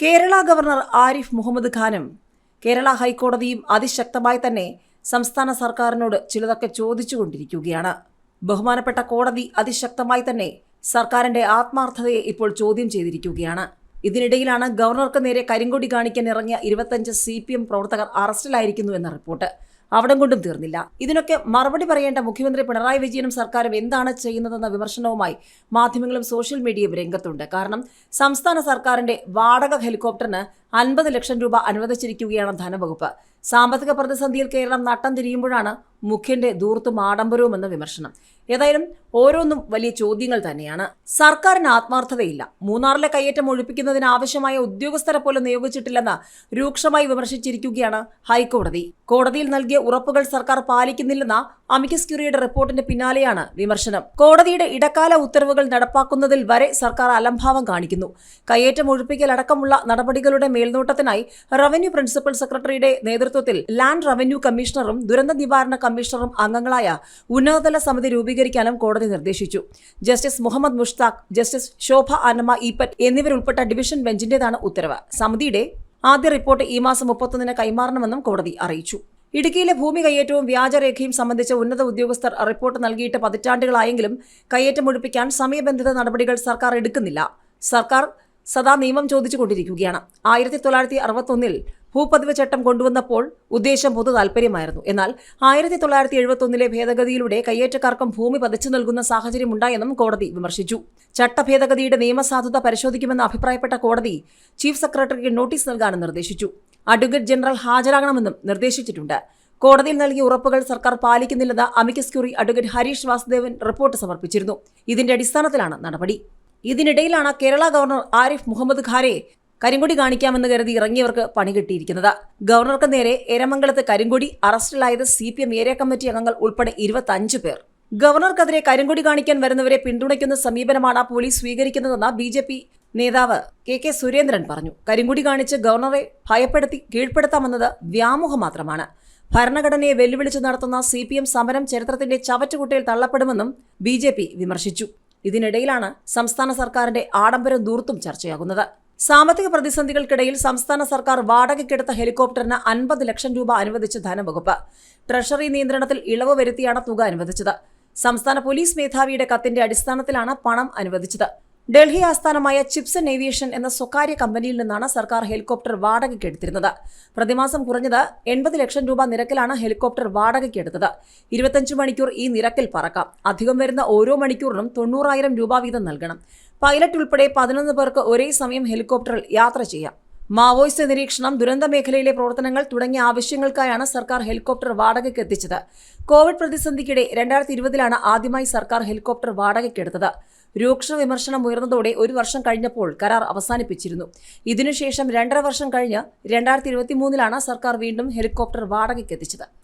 Kerala governor Arif Muhammad ഖാനും കേരള ഹൈക്കോടതിയും അതിശക്തമായി തന്നെ സംസ്ഥാന സർക്കാരിനോട് ചിലതൊക്കെ ചോദിച്ചുകൊണ്ടിരിക്കുകയാണ്. ബഹുമാനപ്പെട്ട കോടതി അതിശക്തമായി തന്നെ സർക്കാരിന്റെ ആത്മാർത്ഥതയെ ഇപ്പോൾ ചോദ്യം ചെയ്തിരിക്കുകയാണ്. ഇതിനിടയിലാണ് ഗവർണർക്ക് നേരെ കരിങ്കൊടി കാണിക്കാൻ ഇറങ്ങിയ ഇരുപത്തഞ്ച് സി പി എം പ്രവർത്തകർ അറസ്റ്റിലായിരിക്കുന്നു എന്ന റിപ്പോർട്ട്. അവിടം കൊണ്ടും തീർന്നില്ല. ഇതിനൊക്കെ മറുപടി പറയേണ്ട മുഖ്യമന്ത്രി പിണറായി വിജയനും സർക്കാരും എന്താണ് ചെയ്യുന്നതെന്ന വിമർശനവുമായി മാധ്യമങ്ങളും സോഷ്യൽ മീഡിയയും രംഗത്തുണ്ട്. കാരണം സംസ്ഥാന സർക്കാരിന്റെ വാടക ഹെലികോപ്റ്ററിന് അൻപത് ലക്ഷം രൂപ അനുവദിച്ചിരിക്കുകയാണ് ധനവകുപ്പ്. സാമ്പത്തിക പ്രതിസന്ധിയിൽ കേരളം നട്ടം തിരിയുമ്പോഴാണ് മുഖ്യന്റെ ദൂർത്തും ആഡംബരവുമെന്ന വിമർശനം. ഏതായാലും ഓരോന്നും വലിയ ചോദ്യങ്ങൾ തന്നെയാണ്. സർക്കാരിന് ആത്മാർത്ഥതയില്ല. മൂന്നാറിലെ കയ്യേറ്റം ഒഴിപ്പിക്കുന്നതിന് ആവശ്യമായ ഉദ്യോഗസ്ഥരെ പോലും നിയോഗിച്ചിട്ടില്ലെന്ന് രൂക്ഷമായി വിമർശിച്ചിരിക്കുകയാണ് ഹൈക്കോടതി. കോടതിയിൽ നൽകിയ ഉറപ്പുകൾ സർക്കാർ പാലിക്കുന്നില്ലെന്ന അമിക്കസ് ക്യൂറിയുടെ റിപ്പോർട്ടിന്റെ പിന്നാലെയാണ് വിമർശനം. കോടതിയുടെ ഇടക്കാല ഉത്തരവുകൾ നടപ്പാക്കുന്നതിൽ വരെ സർക്കാർ അലംഭാവം കാണിക്കുന്നു. കയ്യേറ്റം ഒഴിപ്പിക്കൽ അടക്കമുള്ള നടപടികളുടെ മേൽനോട്ടത്തിനായി റവന്യൂ പ്രിൻസിപ്പൽ സെക്രട്ടറിയുടെ നേതൃത്വത്തിൽ ലാൻഡ് റവന്യൂ കമ്മീഷണറും ദുരന്ത നിവാരണ കമ്മീഷണറും അംഗങ്ങളായ ഉന്നതതല സമിതി രൂപീകരിക്കാനും കോടതി നിർദ്ദേശിച്ചു. ജസ്റ്റിസ് മുഹമ്മദ് മുഷ്താഖ് ജസ്റ്റിസ് ശോഭ അനമ ഈപ്പറ്റ് എന്നിവരുൾപ്പെട്ട ഡിവിഷൻ ബെഞ്ചിന്റേതാണ് ഉത്തരവ്. സമിതിയുടെ ആദ്യ റിപ്പോർട്ട് ഈ മാസം മുപ്പത്തൊന്നിന് കൈമാറണമെന്നും കോടതി അറിയിച്ചു. ഇടുക്കിയിലെ ഭൂമി കയ്യേറ്റവും വ്യാജരേഖയും സംബന്ധിച്ച ഉന്നത ഉദ്യോഗസ്ഥർ റിപ്പോർട്ട് നൽകിയിട്ട് പതിറ്റാണ്ടുകളായെങ്കിലും കയ്യേറ്റം ഒഴിപ്പിക്കാൻ സമയബന്ധിത നടപടികൾ സർക്കാർ എടുക്കുന്നില്ല. സർക്കാർ സദാ നിയമം ചോദിച്ചുകൊണ്ടിരിക്കുകയാണ്. ആയിരത്തി തൊള്ളായിരത്തി അറുപത്തൊന്നിൽ ഭൂപതിവ് ചട്ടം കൊണ്ടുവന്നപ്പോൾ ഉദ്ദേശം പൊതു താൽപര്യമായിരുന്നു. എന്നാൽ ആയിരത്തി തൊള്ളായിരത്തി എഴുപത്തൊന്നിലെ ഭേദഗതിയിലൂടെ കയ്യേറ്റക്കാർക്കും ഭൂമി പതിച്ചു നൽകുന്ന സാഹചര്യമുണ്ടായെന്നും കോടതി വിമർശിച്ചു. ചട്ടഭേദഗതിയുടെ നിയമസാധുത പരിശോധിക്കുമെന്ന് അഭിപ്രായപ്പെട്ട കോടതി ചീഫ് സെക്രട്ടറിക്ക് നോട്ടീസ് നൽകാനും നിർദ്ദേശിച്ചു. അഡ്വക്കേറ്റ് ജനറൽ ഹാജരാകണമെന്നും നിർദ്ദേശിച്ചിട്ടുണ്ട്. കോടതിയിൽ നൽകിയ ഉറപ്പുകൾ സർക്കാർ പാലിക്കുന്നില്ലെന്ന് amicus curiae advocate Harish Vasudevan report സമർപ്പിച്ചിരുന്നു. ഇതിന്റെ അടിസ്ഥാനത്തിലാണ് നടപടി. ഇതിനിടയിലാണ് കേരള ഗവർണർ ആരിഫ് മുഹമ്മദ് ഖാരെ കരിങ്കൊടി കാണിക്കാമെന്ന് കരുതി ഇറങ്ങിയവർക്ക് പണി കിട്ടിയിരിക്കുന്നത്. ഗവർണർക്ക് നേരെ എരമംഗലത്ത് കരിങ്കൊടി അറസ്റ്റിലായത് C P M area committee അംഗങ്ങൾ ഉൾപ്പെടെ ഇരുപത്തഞ്ച് പേർ. ഗവർണർക്കെതിരെ കരിങ്കൊടി കാണിക്കാൻ വരുന്നവരെ പിന്തുണയ്ക്കുന്ന സമീപനമാണ് പോലീസ് സ്വീകരിക്കുന്നതെന്ന് ബി ജെ പി നേതാവ് കെ കെ സുരേന്ദ്രൻ പറഞ്ഞു. കരിങ്കൊടി കാണിച്ച് ഗവർണറെ ഭയപ്പെടുത്തി കീഴ്പ്പെടുത്താമെന്നത് വ്യാമോഹം മാത്രമാണ്. ഭരണഘടനയെ വെല്ലുവിളിച്ച് നടത്തുന്ന സി പി എം സമരം ചരിത്രത്തിന്റെ ചവറ്റുകുട്ടയിൽ തള്ളപ്പെടുമെന്നും ബി ജെ പി വിമർശിച്ചു. ഇതിനിടയിലാണ് സംസ്ഥാന സർക്കാരിന്റെ ആഡംബരം ദൂർത്തും ചർച്ചയാകുന്നത്. സാമ്പത്തിക പ്രതിസന്ധികൾക്കിടയിൽ സംസ്ഥാന സർക്കാർ വാടകയ്ക്കെടുത്ത ഹെലികോപ്റ്ററിന് അൻപത് ലക്ഷം രൂപ അനുവദിച്ച ധനവകുപ്പ്. ട്രഷറി നിയന്ത്രണത്തിൽ ഇളവ് വരുത്തിയാണ് തുക അനുവദിച്ചത്. സംസ്ഥാന പോലീസ് മേധാവിയുടെ കത്തിന്റെ അടിസ്ഥാനത്തിലാണ് പണം അനുവദിച്ചത്. ഡൽഹി ആസ്ഥാനമായ ചിപ്സൺ ഏവിയേഷൻ എന്ന സ്വകാര്യ കമ്പനിയിൽ നിന്നാണ് സർക്കാർ ഹെലികോപ്റ്റർ വാടകയ്ക്ക് എടുത്തിരുന്നത്. പ്രതിമാസം കുറഞ്ഞത് എൺപത് ലക്ഷം രൂപ നിരക്കിലാണ് ഹെലികോപ്റ്റർ വാടകയ്ക്ക് എടുത്തത്. ഇരുപത്തഞ്ച് മണിക്കൂർ ഈ നിരക്കിൽ പറക്കാം. അധികം വരുന്ന ഓരോ മണിക്കൂറിനും തൊണ്ണൂറായിരം രൂപ വീതം നൽകണം. പൈലറ്റ് ഉൾപ്പെടെ പതിനൊന്ന് പേർക്ക് ഒരേ സമയം ഹെലികോപ്റ്ററിൽ യാത്ര ചെയ്യാം. മാവോയിസ്റ്റ് നിരീക്ഷണം ദുരന്ത മേഖലയിലെ പ്രവർത്തനങ്ങൾ തുടങ്ങിയ ആവശ്യങ്ങൾക്കായാണ് സർക്കാർ ഹെലികോപ്റ്റർ വാടകയ്ക്ക് എത്തിച്ചത്. കോവിഡ് പ്രതിസന്ധിക്കിടെ രണ്ടായിരത്തി ഇരുപതിലാണ് ആദ്യമായി സർക്കാർ ഹെലികോപ്റ്റർ വാടകയ്ക്കെടുത്തത് രൂക്ഷ വിമർശനം ഉയർന്നതോടെ ഒരു വർഷം കഴിഞ്ഞപ്പോൾ കരാർ അവസാനിപ്പിച്ചിരുന്നു. ഇതിനുശേഷം രണ്ടര വർഷം കഴിഞ്ഞ് രണ്ടായിരത്തി ഇരുപത്തിമൂന്നിലാണ് സർക്കാർ വീണ്ടും ഹെലികോപ്റ്റർ വാടകയ്ക്ക് എത്തിച്ചത്